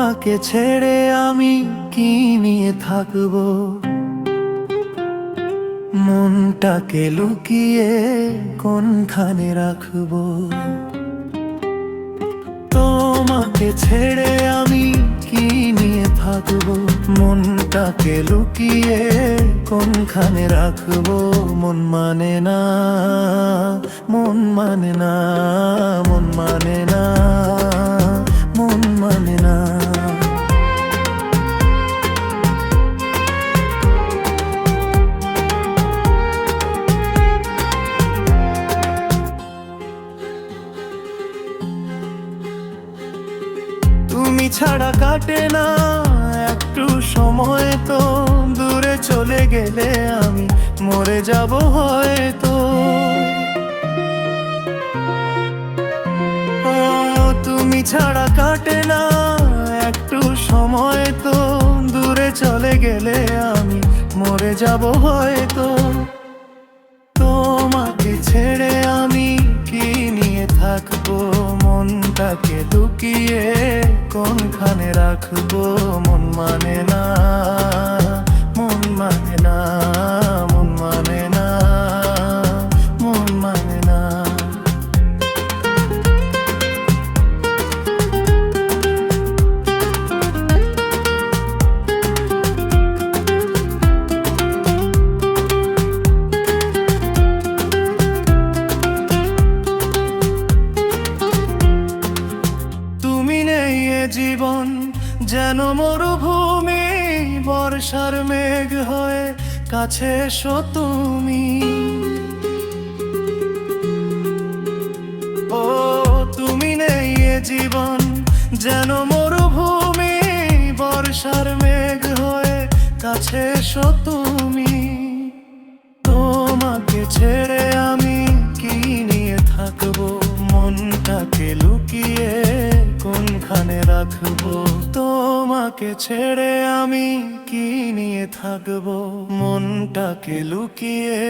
তোমাকে ছেড়ে আমি কি নিয়ে থাকব? মনটাকে লুকিয়ে কোনখানে রাখব? তোমাকে ছেড়ে আমি কি নিয়ে থাকব? মনটাকে লুকিয়ে কোনখানে রাখব? মন মানে না, মন মানে না, মন তুমি ছাড়া কাটে না। একটু সময় তো, দূরে চলে গেলে আমি মরে যাব হয়তো। তুমি ছাড়া কাটে না। একটু সময় তো, দূরে চলে গেলে আমি মরে যাব হয়তো। তোমাকে ছেড়ে আমি কি নিয়ে থাকব? মনটাকে লুকিয়ে কোনখানে রাখব? মন মন জীবন যেন মরুভূমি, বর্ষার মেঘ হয়ে কাছে এসো তুমি। ও, তুমি নেই এ জীবন যেন মরুভূমি, বর্ষার মেঘ হয়ে কাছে এসো তুমি। তোমাকে ছেড়ে আমি রাখব, তোমাকে ছেড়ে আমি কি নিয়ে থাকব? মনটাকে লুকিয়ে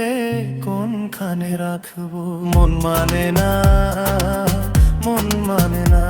কোনখানে রাখব? মন মানে না, মন মানে না।